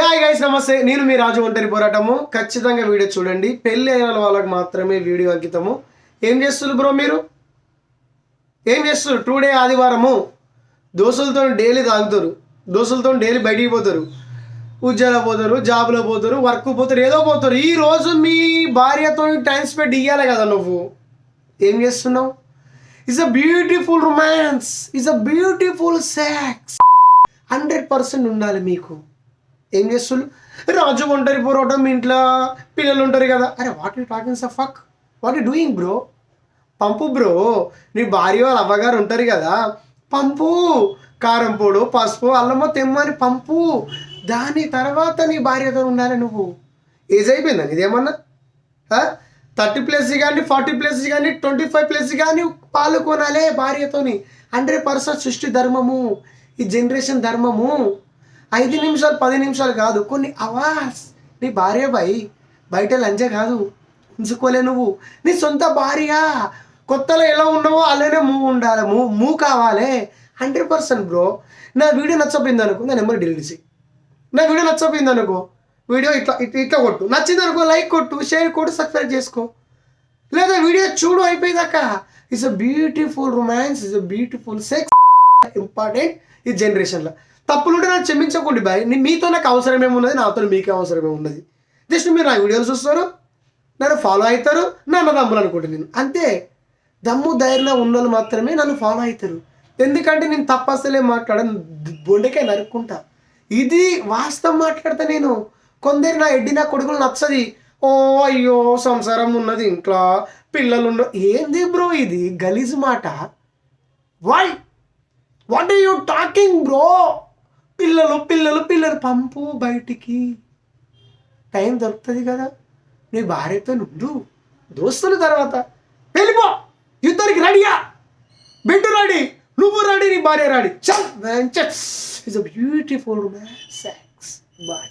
Hey hi guys నమస్తే. నేను మీ రాజు ఒంటరి పోరాటము. ఖచ్చితంగా వీడియో చూడండి. పెళ్ళి అయిన వాళ్ళకి మాత్రమే వీడియో అంకితము. ఏం చేస్తున్నారు బ్రో మీరు? ఏం చేస్తున్నారు? టూ డే ఆదివారము. దోశలతో డైలీ తాగుతారు. దోశలతో డైలీ బయటికి పోతారు. ఉద్యోగాలు పోతారు జాబ్లో పోతారు వర్క్ పోతారు ఏదో పోతారు. ఈ రోజు మీ భార్యతో టైం స్పెండ్ ఇవ్వాలి కదా నువ్వు. ఏం చేస్తున్నావు? It's a beautiful romance it's a beautiful sex hundred percent ఉండాలి మీకు. ఏం చేస్తున్నారు రాజు ఒంటరి పోరాటం ఇంట్లో పిల్లలు ఉంటారు కదా. అరే వాట్ యూ టాకింగ్ స fuck what you doing bro pump bro నీ భార్య వాళ్ళ అవ్వగారు ఉంటారు కదా. పంపు. కారం పొడు పసుపు అల్లమ్మ తెమ్మని పంపు. దాని తర్వాత నీ భార్యతో ఉండాలి నువ్వు. ఏజ్ అయిపోయిందా ఇదేమన్నా థర్టీ ప్లస్ కానీ ఫార్టీ ప్లస్ కానీ ట్వంటీ ఫైవ్ ప్లస్ కానీ పాలు కొనాలే భార్యతోని. హండ్రెడ్ పర్సెంట్ సృష్టి ధర్మము. ఈ జనరేషన్ ధర్మము. ఐదు నిమిషాలు పది నిమిషాలు కాదు కొన్ని అవర్స్. నీ భార్య బై బయట లంచ కాదు. ఉంచుకోలే నువ్వు. నీ సొంత భార్య. కొత్తలో ఎలా ఉన్నావో అలానే మూవ్ ఉండాలి మూవ్ మూవ్ కావాలి. Hundred percent bro. నా వీడియో నచ్చపోయింది అనుకో నా నెంబర్ డిలీట్ చేయి. నా వీడియో నచ్చపోయింది అనుకో వీడియో ఇట్లా ఇట్లా ఇట్లా కొట్టు. నచ్చింది అనుకో లైక్ కొట్టు షేర్ కొట్టు సబ్స్క్రైబ్ చేసుకో. లేదా వీడియో చూడు అయిపోయిందాక. It's a beautiful romance it's a beautiful sex important ఈ జనరేషన్లో తప్పులుంటే నాకు క్షమించకండి బాయ్. నీ- మీతో నాకు అవసరం ఏమున్నది? నాతో మీకే అవసరం ఏమున్నది? జస్ట్ మీరు నా వీడియోలు చూస్తారు నన్ను ఫాలో అవుతారు నన్ను దమ్ములు అనుకుంటాను నేను. అంతే. దమ్ము ధైర్యం ఉన్నోళ్ళు మాత్రమే నన్ను ఫాలో అవుతారు ఎందుకంటే నేను తప్పసలే మాట్లాడను. బొండకే నరుక్కుంటా. ఇది వాస్తవం మాట్లాడతా నేను కొందరు నా ఎడ్డి నా కొడుకులు నచ్చది. ఓ అయ్యో సంసారం ఉన్నది ఇంట్లో పిల్లలు ఉన్న ఏంది బ్రో ఇది? గలీజ్ మాట. Why what are you talking bro పిల్లలు పిల్లలు పిల్లలు పంపు బయటికి. టైం దొరుకుతుంది కదా. నీ భార్యతో నుండు. దోస్తుల తర్వాత. వెళ్ళిపో. యుద్ధానికి రెడీయా బిడ్డు రెడీ నువ్వు రెడీ నీ భార్య రెడీ చల్. It's a beautiful sex boy